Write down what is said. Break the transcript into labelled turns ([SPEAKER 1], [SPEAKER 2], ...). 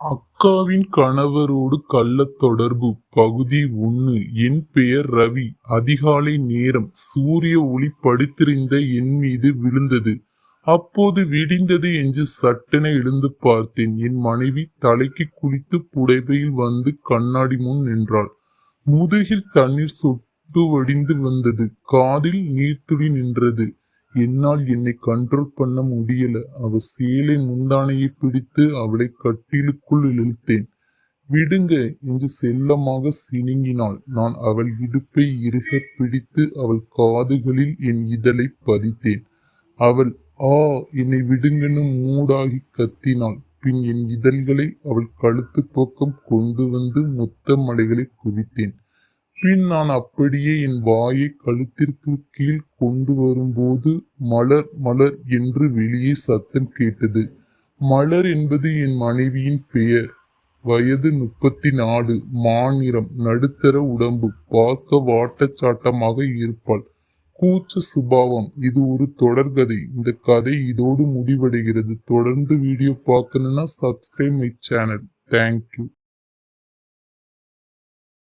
[SPEAKER 1] அக்காவின் கணவரோடு கள்ள தொடர்பு. பகுதி ஒன்று என் பெயர் ரவி. அதிகாலை நேரம். சூரிய ஒளி படுத்திருந்த என் மீது விழுந்தது. அப்போது விடிந்தது என்று சட்டென எழுந்து பார்த்தேன். என் மனைவி தலைக்கு குளித்து புடைபையில் வந்து கண்ணாடி முன் நின்றாள். முதுகில் தண்ணீர் சொட்டு வடிந்து வந்தது. காதில் நீர்த்துளி நின்றது. என்னால் என்னை கண்ட்ரோல் பண்ண முடியல. அவ சேலை முந்தானையை பிடித்து அவளை கட்டிலுக்குள் இழுத்தேன். விடுங்க என்று செல்லமாக சினுங்கினாள். நான் அவள் இடுப்பை இருக பிடித்து அவள் காதுகளில் என் இதழை பதித்தேன். அவள் ஆ என்னை விடுங்கன்னு மூடாகி கத்தினாள். பின் என் இதழ்களை அவள் கழுத்து பக்கம் கொண்டு வந்து முத்த மலைகளை குவித்தேன். பின் நான் அப்படியே என் வாயை கழுத்திற்கு கீழ் கொண்டு வரும்போது மலர் மலர் என்று வெளியே சத்தம் கேட்டது. மலர் என்பது என் மனைவியின் பெயர். வயது முப்பத்தி நாலு மாநிறம் நடுத்தர உடம்பு. பார்க்க வாட்டச்சாட்டமாக இருப்பாள். கூச்ச சுபாவம். இது ஒரு தொடர்கதை. இந்த கதை இதோடு முடிவடைகிறது. தொடர்ந்து வீடியோ பார்க்கணும்னா சப்ஸ்கிரைப் மை சேனல் தேங்க்யூ